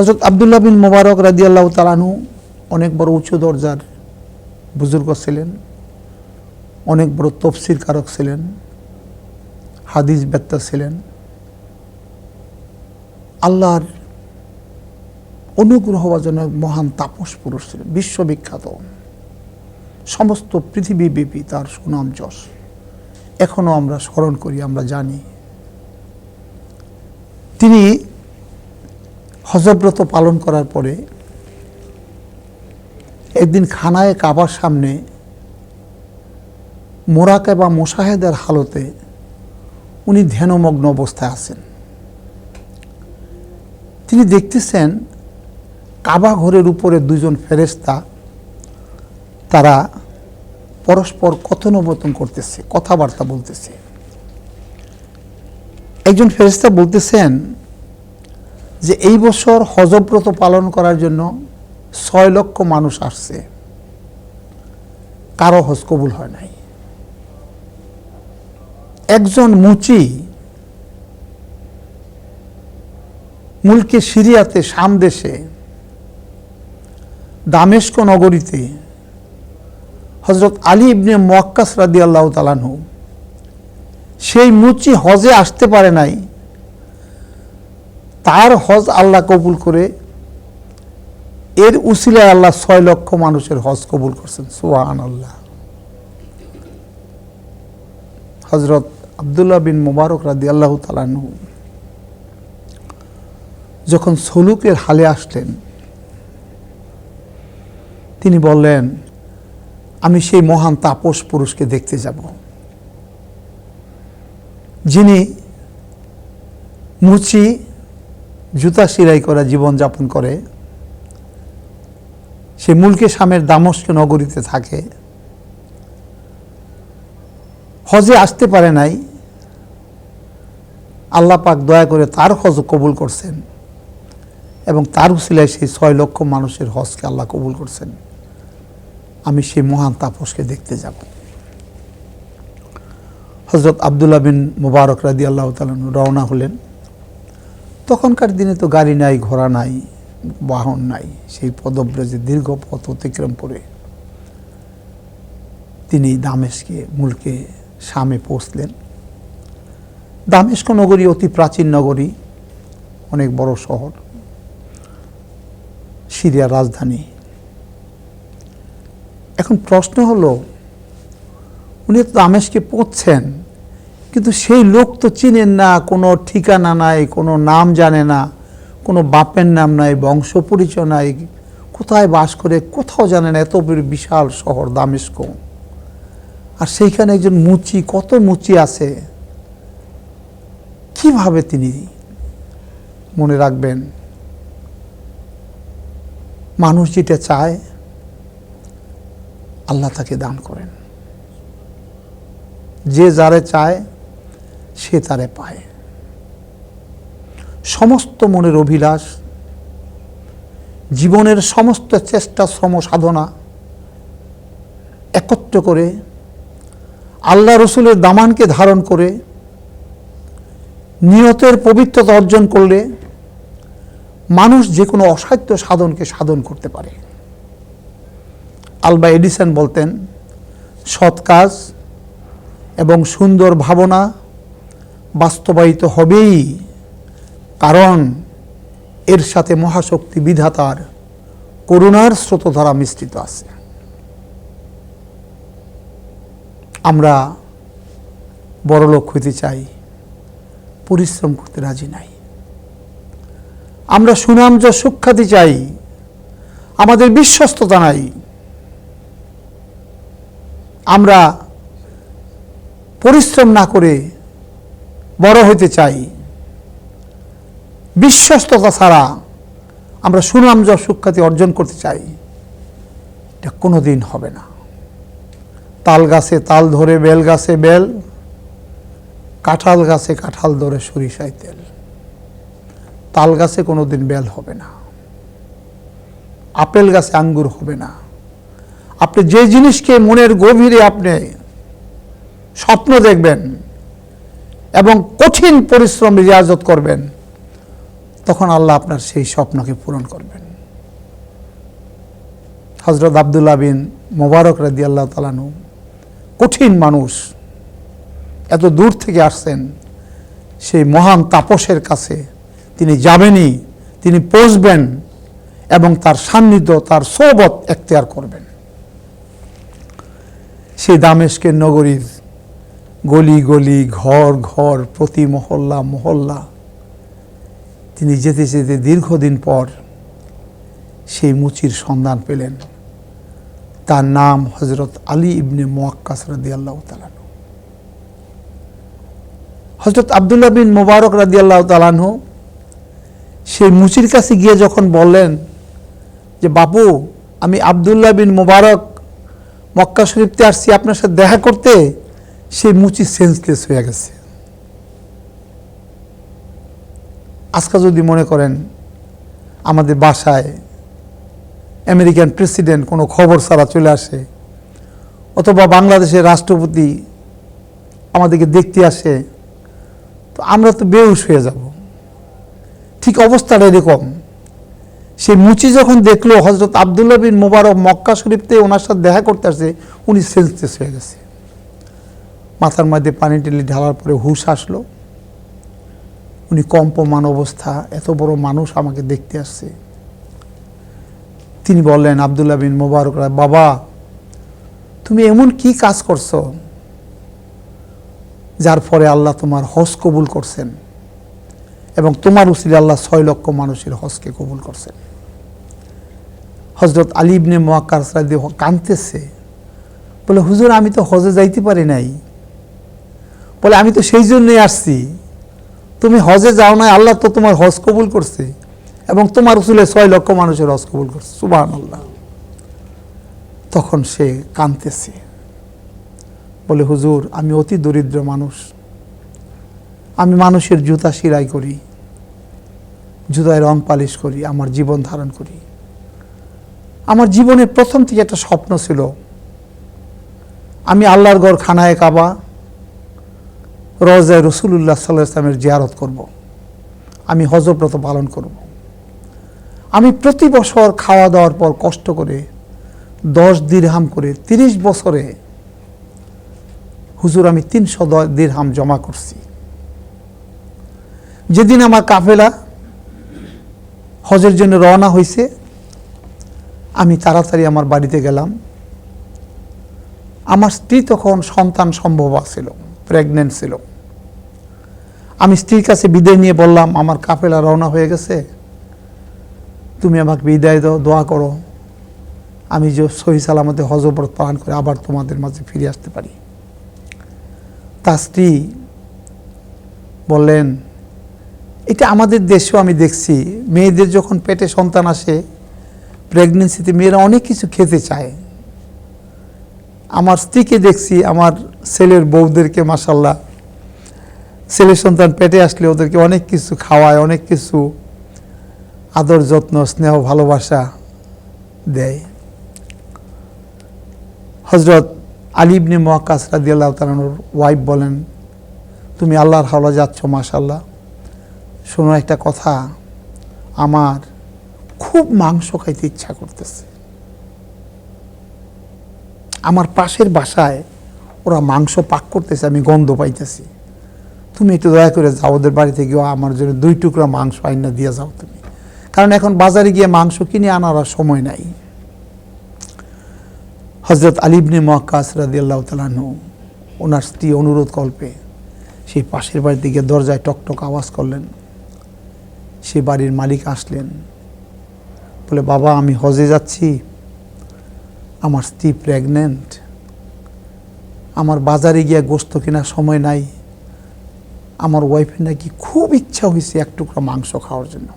হজরত আবদুল্লাহ বিন মোবারক রাদি আল্লাহ তালানু অনেক বড় উঁচু দরজার বুজুর্গ ছিলেন, অনেক বড় তফসির কারক ছিলেন, হাদিস বেত্তা ছিলেন। আল্লাহর অনুগ্রহভাজনক মহান তাপস পুরুষ ছিলেন, বিশ্ববিখ্যাত। সমস্ত পৃথিবীব্যাপী তার সুনাম যশ। এখনও আমরা স্মরণ করি, আমরা জানি। তিনি হজব্রত পালন করার পরে একদিন খানায় কাবার সামনে মোরাকে বা মোশাহেদের হালতে উনি ধ্যানমগ্ন অবস্থায় আছেন। তিনি দেখতেছেন কাবা ঘরের উপরে দুজন ফেরেস্তা তারা পরস্পর কথনোপতন করতেছে, কথাবার্তা বলতেছে। একজন ফেরেস্তা বলতেছেন যে এই বছর হজব্রত পালন করার জন্য ছয় লক্ষ মানুষ আসছে। কারও হজ কবুল হয় নাই। একজন মুচি মুলকে সিরিয়াতে, শাম দেশে, দামেস্ক নগরীতে হজরত আলী ইবনে মোয়াক্কাস রাদি আল্লাহ তালানহু সেই মুচি হজে আসতে পারে নাই তার হজ আল্লাহ কবুল করে, এর উসিলায় আল্লাহ ছয় লক্ষ মানুষের হজ কবুল করছেন। সোহান আল্লাহ হজরত আবদুল্লাহ বিন মুবারক রাদি আল্লাহ তালানহু যখন সলুকের হালে আসলেন, তিনি বললেন, আমি সেই মহান তাপস পুরুষকে দেখতে যাব। যিনি মুচি জুতা সিলাই করা জীবনযাপন করে, সে মুলকে স্বামের দামস্ক নগরীতে থাকে। হজে আসতে পারে নাই। আল্লাহ পাক দয়া করে তার হজ কবুল করছেন এবং তার উসিলায় সেই ছয় লক্ষ মানুষের হজকে আল্লাহ কবুল করছেন। আমি সেই মহান তাপসকে দেখতে যাব। হজরত আবদুল্লাহ বিন মুবারক রাদি আল্লাহ তালন রওনা হলেন। তখনকার দিনে তো গাড়ি নাই, ঘোড়া নাই, বাহন নাই। সেই পদব্রজে দীর্ঘ পথ অতিক্রম করে তিনি দামেশকে মূলকে, শামে পৌঁছলেন। দামেস্ক নগরী অতি প্রাচীন নগরী, অনেক বড় শহর। সিরিয়ার রাজধানী। এখন প্রশ্ন হলো, উনি তো দামেশকে পড়ছেন কিন্তু সেই লোক তো চিনেন না, কোনো ঠিকানা নাই, কোনো নাম জানে না, কোনো বাপের নাম নাই, বংশ পরিচয় নাই, কোথায় বাস করে, কোথাও জানে না, এত বিশাল শহর দামেস্ক। আর সেইখানে একজন মুচি, কত মুচি আছে? কীভাবে তিনি মনে রাখবেন? মানুষ যেটা চায়, আল্লাহ তাকে দান করেন। যে যারে চায় সে তারে পায়। সমস্ত মনের অভিলাষ, জীবনের সমস্ত চেষ্টা, শ্রম, সাধনা একত্র করে আল্লাহ রসুলের দামানকে ধারণ করে নিয়তের পবিত্রতা অর্জন করলে মানুষ যে কোনো অসাধ্য সাধনকে সাধন করতে পারে। আলবা এডিসন বলতেন, সৎ কাজ এবং সুন্দর ভাবনা বাস্তবায়িত হবেই। কারণ এর সাথে মহাশক্তি বিধাতার করুণার স্রোতধারা মিশ্রিত আছে। আমরা বড়লোক হইতে চাই, পরিশ্রম করতে রাজি নাই। আমরা সুনাম যা সুখ্যাতি চাই, আমাদের বিশ্বস্ততা নাই। আমরা পরিশ্রম না করে বড় হইতে চাই। বিশ্বস্ততা ছাড়া আমরা সুনাম যা সুখ্যাতি অর্জন করতে চাই, এটা কোনো দিন হবে না। তাল গাছে তাল ধরে, বেল গাছে বেল, কাঁঠাল গাছে কাঁঠাল ধরে সরিষায় তেল। তাল গাছে কোনো দিন বেল হবে না। আপেল গাছে আঙ্গুর হবে না। আপনি যে জিনিসকে মনের গভীরে আপনি স্বপ্ন দেখবেন এবং কঠিন পরিশ্রম রিয়াজত করবেন, তখন আল্লাহ আপনার সেই স্বপ্নকে পূরণ করবেন। হজরত আবদুল্লাহ বিন মোবারক রাদি আল্লাহ তালানু কঠিন মানুষ, এত দূর থেকে আসছেন, সেই মহান তাপসের কাছে তিনি যাবেনই, তিনি পৌঁছবেন এবং তার সান্নিধ্য, তার সোবত এখতিয়ার করবেন। সেই দামেশকের নগরীর গলি গলি, ঘর ঘর, প্রতি মহল্লা মহল্লা। তিনি যেতে যেতে দীর্ঘদিন পর সেই মুচির সন্ধান পেলেন। তার নাম হজরত আলী ইবনে মোয়াক্কাস রাদি আল্লাহ তালানু হজরত আবদুল্লাহ বিন মোবারক রাদি আল্লাহ তালানহু সেই মুচির কাছে গিয়ে যখন বললেন যে, বাপু, আমি আবদুল্লাহ বিন মোবারক মক্কা শরীফতে আসছি, আপনার সাথে দেখা করতে সেই মুচি সেন্সলেস হয়ে গেছে। আজকে যদি মনে করেন আমাদের বাসায় আমেরিকান প্রেসিডেন্ট কোনো খবর ছাড়া চলে আসে, অথবা বাংলাদেশের রাষ্ট্রপতি আমাদেরকে দেখতে আসে, তো আমরা তো বেউস হয়ে যাব। ঠিক অবস্থাটা এরকম। সে মুচি যখন দেখল হজরত আবদুল্লাহ বিন মোবারক মক্কা শরীফতে ওনার সাথে দেখা করতে আসছে উনি সেন্সলেস হয়ে গেছে। মাথার মধ্যে পানি টেলি ঢালার পরে হুশ আসলো। উনি কম্পমান অবস্থা, এত বড় মানুষ আমাকে দেখতে আসছে। তিনি বললেন, আবদুল্লাহ বিন মোবারক, বাবা, তুমি এমন কি কাজ করছ যার ফলে আল্লাহ তোমার হজ কবুল করছেন এবং তোমার উসিলে আল্লাহ ছয় লক্ষ মানুষের হজকে কবুল করছেন? হজরত আলী ইবনে মোয়াক্কার সাদি কাঁদতেছে। বলে, হুজুর, আমি তো হজে যাইতে পারি নাই। বলে, আমি তো সেই জন্যই আসছি। তুমি হজে যাও না আল্লাহ তো তোমার হজ কবুল করছে এবং তোমার উসুলে ছয় লক্ষ মানুষের হজ কবুল করছে। সুবাহ আল্লাহ তখন সে কাঁদতেছে। বলে, হুজুর, আমি অতি দরিদ্র মানুষ। আমি মানুষের জুতা সিরাই করি, জুতায় রং পালিশ করি, আমার জীবন ধারণ করি। আমার জীবনে প্রথম থেকে একটা স্বপ্ন ছিল, আমি আল্লাহর গড় খানায় কাবা রজায় রসুল্লাহ সাল্লাহ ইসলামের জিয়ারত করব। আমি হজব্রত পালন করব। আমি প্রতি বছর খাওয়া দাওয়ার পর কষ্ট করে দশ দিরহাম করে তিরিশ বছরে হুজুর আমি তিনশো দশ দিরহাম জমা করছি যেদিন আমার কাফেলা হজের জন্য রওনা হয়েছে আমি তাড়াতাড়ি আমার বাড়িতে গেলাম আমার স্ত্রী তখন সন্তান সম্ভব ছিল প্রেগনেন্ট ছিল। আমি স্ত্রীর কাছে বিদায় নিয়ে বললাম, আমার কাফেলা রওনা হয়ে গেছে। তুমি আমাকে বিদায় দাও, দোয়া করো। আমি যে সহি সালামতে হজব্রত পালন করে আবার তোমাদের মাঝে ফিরে আসতে পারি। তার স্ত্রী বললেন, এটা আমাদের দেশেও আমি দেখছি। মেয়েদের যখন পেটে সন্তান আসে প্রেগনেন্সিতে মেয়েরা অনেক কিছু খেতে চায়। আমার স্ত্রীকে দেখছি, আমার ছেলের বউদেরকে মাসাল্লাহ ছেলের সন্তান পেটে আসলে ওদেরকে অনেক কিছু খাওয়ায়, অনেক কিছু আদর যত্ন, স্নেহ, ভালোবাসা দেয়। হজরত আলিবনে মোয়াক্কাস রাদিয়াল্লাহ তালানোর ওয়াইফ বলেন, তুমি আল্লাহর হাওলা যাচ্ছ মাশাল্লাহ শোনো একটা কথা, আমার খুব মাংস খাইতে ইচ্ছা করতেছে। আমার পাশের বাসায় ওরা মাংস পাক করতেছে, আমি গন্ধ পাইতেছি। তুমি একটু দয়া করে যাও, ওদের বাড়িতে গিয়ে আমার জন্য দুই টুকরা মাংস আইনা দিয়ে যাও তুমি। কারণ এখন বাজারে গিয়ে মাংস কিনে আনার সময় নাই। হজরত আলিবনে মহাক্কাস রাদিয়াল্লাহ তালানু ওনার স্ত্রী অনুরোধ কল্পে সেই পাশের বাড়িতে গিয়ে দরজায় টকটক আওয়াজ করলেন। সে বাড়ির মালিক আসলেন। বলে, বাবা, আমি হজে যাচ্ছি আমার স্ত্রী প্রেগনেন্ট আমার বাজারে গিয়ে গোস্ত কেনার সময় নাই, আমার ওয়াইফের নাকি খুব ইচ্ছা হয়েছে এক টুকরা মাংস খাওয়ার জন্য।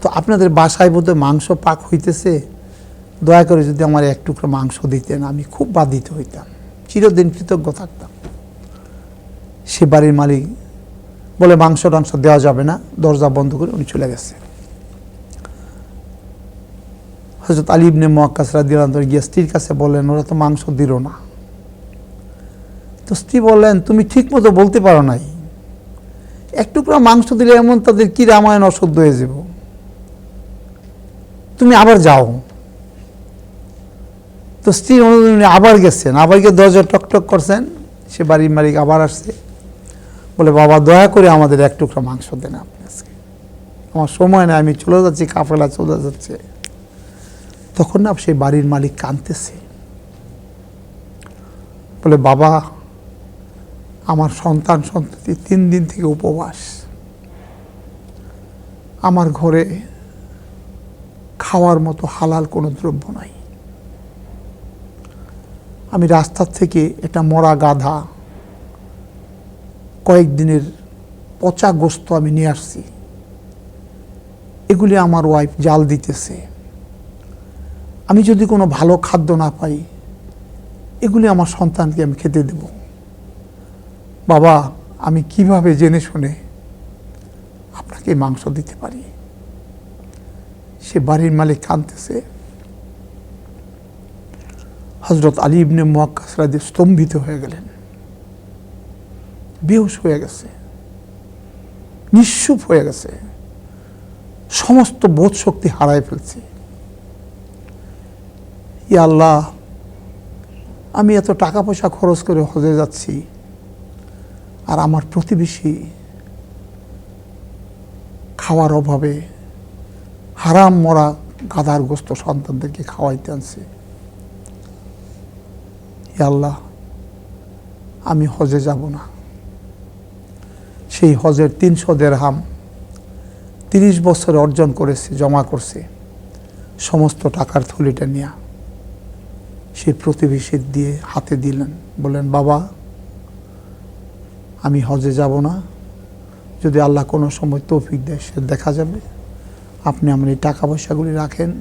তো আপনাদের বাসায় বোধহয় মাংস পাক হইতেছে, দয়া করে যদি আমার এক টুকরা মাংস দিতেন, আমি খুব বাধিত হইতাম, চিরদিন কৃতজ্ঞ থাকতাম। সে বাড়ির মালিক বলে মাংস টাংস দেওয়া যাবে না, দরজা বন্ধ করে উনি চলে গেছে। হজরত আলী ইবনে মোয়াক্কাস রাদিয়াল্লাহু গিয়ে স্ত্রীর কাছে বললেন, ওরা তো মাংস দিল না। তো স্ত্রী বললেন, তুমি ঠিক মতো বলতে পারো নাই। এক টুকরা মাংস দিলে এমন তাদের কি রামায়ণ অশুদ্ধ হয়ে যাব? তুমি আবার যাও। তো স্ত্রী অনুযায়ী উনি আবার গেছেন, আবার গিয়ে দরজা টক টক করছেন। সে বাড়ির মালিক আবার আসছে। বলে, বাবা, দয়া করে আমাদের এক টুকরা মাংস দেন আপনি আজকে। আমার সময় নেই, আমি চলে যাচ্ছি, কাফেলা চলে যাচ্ছে। তখন না সেই বাড়ির মালিক কাঁদতেছে। বলে, বাবা, আমার সন্তান সন্ততি তিন দিন থেকে উপবাস। আমার ঘরে খাওয়ার মতো হালাল কোনো দ্রব্য নাই। আমি রাস্তার থেকে একটা মরা গাধা কয়েকদিনের পচা গোস্ত আমি নিয়ে আসছি। এগুলি আমার ওয়াইফ জাল দিতেছে। আমি যদি কোনো ভালো খাদ্য না পাই, এগুলি আমার সন্তানকে আমি খেতে দেব। বাবা, আমি কীভাবে জেনে শুনে আপনাকে মাংস দিতে পারি? সে বাড়ির মালিক কাঁদতেছে। হজরত আলী ইবনে মোয়াক্কাসরাদি স্তম্ভিত হয়ে গেলেন। বেহুশ হয়ে গেছে। নিঃসুপ হয়ে গেছে। সমস্ত বোধ শক্তি হারায় ফেলছে। ই আল্লাহ, আমি এত টাকা পয়সা খরচ করে হজে যাচ্ছি আর আমার প্রতিবেশী খাওয়ার অভাবে হারাম মরা গাধার গোস্ত সন্তানদেরকে খাওয়াইতে আনছে। আল্লাহ, আমি হজে যাব না। সেই হজের তিনশো দেড়হাম তিরিশ বছর অর্জন করেছে, জমা করছে, সমস্ত টাকার থলিটা নিয়ে। সেই প্রতিবেশীর দিয়ে হাতে দিলেন, বললেন, বাবা, আমি হজে যাব না। যদি আল্লাহ কোনো সময় তৌফিক দেয়, সে দেখা যাবে। আপনি আমার এই টাকা পয়সাগুলি রাখেন।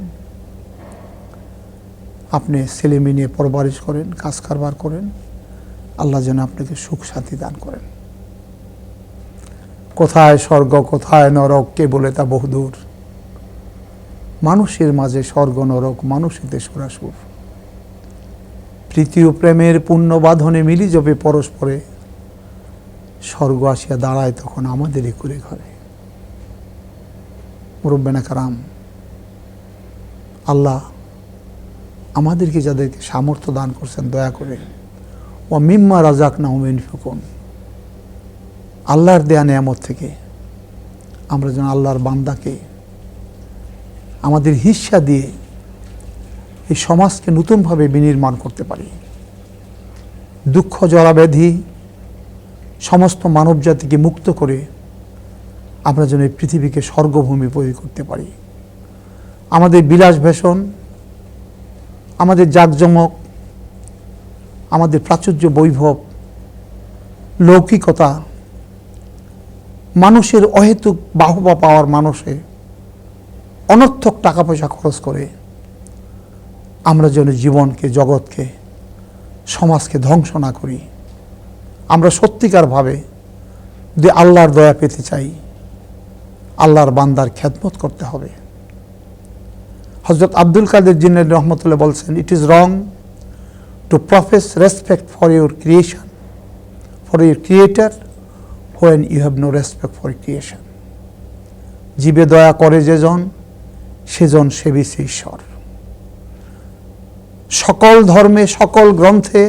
আপনি ছেলে মেয়ে নিয়ে পরবারিশ করেন, কাজ কারবার করেন। আল্লাহ যেন আপনাকে সুখ শান্তি দান করেন। কোথায় স্বর্গ, কোথায় নরক, কে বলে তা বহুদূর। মানুষের মাঝে স্বর্গ, নরক মানুষেতে সরাসুর ও প্রেমের পুণ্য বাঁধনে মিলি জপে পরস্পরে। স্বর্গ আসিয়া দাঁড়ায় তখন আমাদেরই করে ঘরে। মুরব্বেনা কারাম আল্লাহ আমাদেরকে যাদেরকে সামর্থ্য দান করছেন দয়া করে। ও মিম্মা রাজাক না হুমেন ফুকুন আল্লাহর দেয়া নেয়ামত থেকে আমরা যেন আল্লাহর বান্দাকে আমাদের হিস্সা দিয়ে এই সমাজকে নতুনভাবে বিনির্মাণ করতে পারি। দুঃখ, জরাব্যাধি, সমস্ত মানব জাতিকে মুক্ত করে আমরা যেন এই পৃথিবীকে স্বর্গভূমি তৈরি করতে পারি। আমাদের বিলাস ভেষণ আমাদের জাঁকজমক, আমাদের প্রাচুর্য বৈভব, লৌকিকতা, মানুষের অহেতুক বাহবা পাওয়ার মানুষে অনর্থক টাকা পয়সা খরচ করে আমরা যেন জীবনকে, জগৎকে, সমাজকে ধ্বংস না করি। আমরা সত্যিকারভাবে যদি আল্লাহর দয়া পেতে চাই, আল্লাহর বান্দার খ্যাতমত করতে হবে। হজরত আব্দুল কাদের জিনের রহমতুল্লাহ বলছেন it is wrong to profess respect for your creation for your creator when you have no respect for creation জীবে দয়া করে যেজন সেজন সেবিছে ঈশ্বর। সকল ধর্মে, সকল গ্রন্থে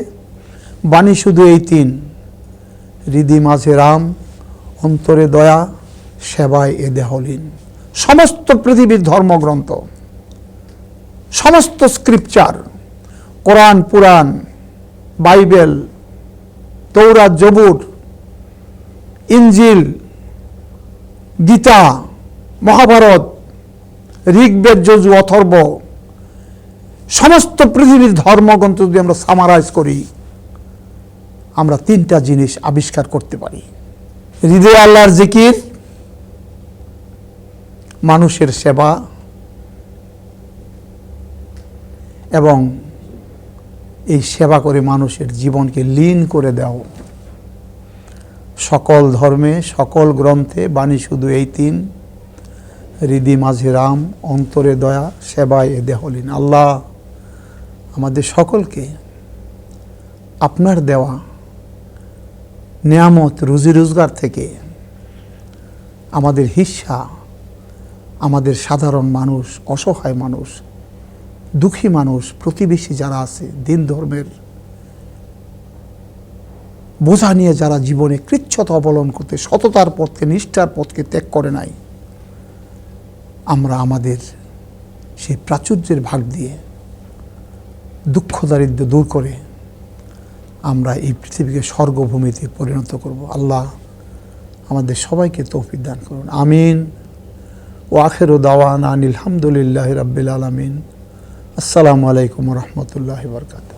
বাণী শুধু এই তিন। হৃদি মাঝে রাম, অন্তরে দয়া, সেবায় এ দেহলীন। সমস্ত পৃথিবীর ধর্মগ্রন্থ, সমস্ত স্ক্রিপচার, কোরআন, পুরাণ, বাইবেল, তৌরাত, জবুর, ইঞ্জিল, গীতা, মহাভারত, ঋগ্বেদ, যজু, অথর্ব সমস্ত পৃথিবীর ধর্মগ্রন্থ যদি আমরা সামারাইজ করি, আমরা তিনটা জিনিস আবিষ্কার করতে পারি। হৃদয় আল্লাহর জিকির, মানুষের সেবা, এবং এই সেবা করে মানুষের জীবনকে লীন করে দাও সকল ধর্মে, সকল গ্রন্থে, বাণী শুধু এই তিন। হৃদি মাঝে রাম, অন্তরে দয়া, সেবায় এ দেহলীন। আল্লাহ আমাদের সকলকে আপনার দেওয়া নিয়ামত, রুজি রোজগার থেকে আমাদের হিস্সা আমাদের সাধারণ মানুষ, অসহায় মানুষ, দুঃখী মানুষ, প্রতিবেশী যারা আছে, দিন ধর্মের বোঝা নিয়ে যারা জীবনে কৃচ্ছতা অবলম্বন করতে, সততার পথকে, নিষ্ঠার পথকে ত্যাগ করে নাই, আমরা আমাদের সেই প্রাচুর্যের ভাগ দিয়ে দুঃখ দারিদ্র দূর করে আমরা এই পৃথিবীকে স্বর্গভূমিতে পরিণত করব। আল্লাহ আমাদের সবাইকে তৌফিক দান করুন। আমিন। ও আখের দাওয়ান আনিল রাব্বিল আলমিন। আসসালামু আলাইকুম রহমতুল্লাহ বরকাত